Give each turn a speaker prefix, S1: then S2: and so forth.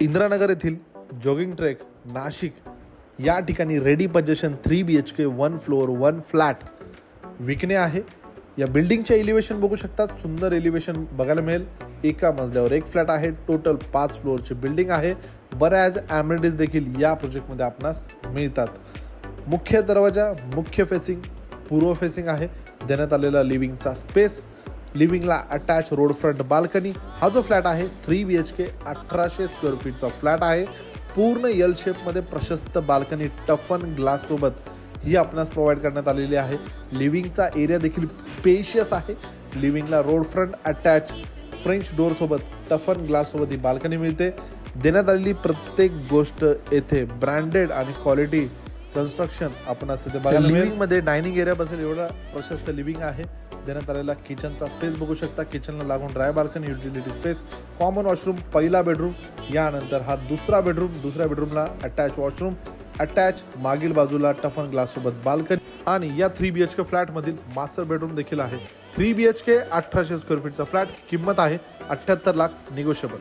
S1: इंदिरानगर येथील jogging trek Nashik या ठिकाणी ready possession three B H K one floor one flat विकणे आहे. या बिल्डिंगचे एलिव्हेशन बघू शकतात. सुंदर एलिव्हेशन बघायला मिळेल. एका मजल्यावर एक फ्लॅट आहे. टोटल पाच फ्लोअरची बिल्डिंग आहे. बऱ्याच ॲम्युनिटीज देखील या प्रोजेक्टमध्ये आपणास मिळतात. मुख्य दरवाजा मुख्य फेसिंग पूर्व फेसिंग आहे. देण्यात आलेला लिव्हिंगचा स्पेस लिव्हिंगला अटॅच रोड फ्रंट बाल्कनी. हा जो फ्लॅट आहे थ्री बी एच के अठराशे स्क्वेअर फीटचा फ्लॅट आहे. पूर्ण यल शेपमध्ये प्रशस्त बाल्कनी टफन ग्लाससोबत ही आपणास प्रोव्हाइड करण्यात आलेली आहे. लिव्हिंगचा एरिया देखील स्पेशियस आहे. लिव्हिंगला रोड फ्रंट अटॅच फ्रेंच डोअरसोबत टफन ग्लाससोबत ही बाल्कनी मिळते. देण्यात आलेली प्रत्येक गोष्ट येथे ब्रँडेड आणि क्वालिटी कन्स्ट्रक्शन आपण बघायला लिव्हिंगमध्ये डायनिंग एरिया बसेल एवढा प्रशस्त लिव्हिंग आहे. देण्यात आलेला किचनचा स्पेस बघू शकता. किचनला लागून dry balcony utility space common washroom पहिला बेडरूम यानंतर हा दुसरा बेडरूम दुसऱ्या बेडरूमला अटॅच वॉशरूम अटॅच मागील बाजूला टफन ग्लास सोबत बाल्कनी आणि या three B H K flat मधील मास्टर बेडरूम देखील आहे. थ्री बी एच के अठराशे स्क्वेअर फीटचा फ्लॅट किंमत आहे अठ्याहत्तर लाख निगोशिएबल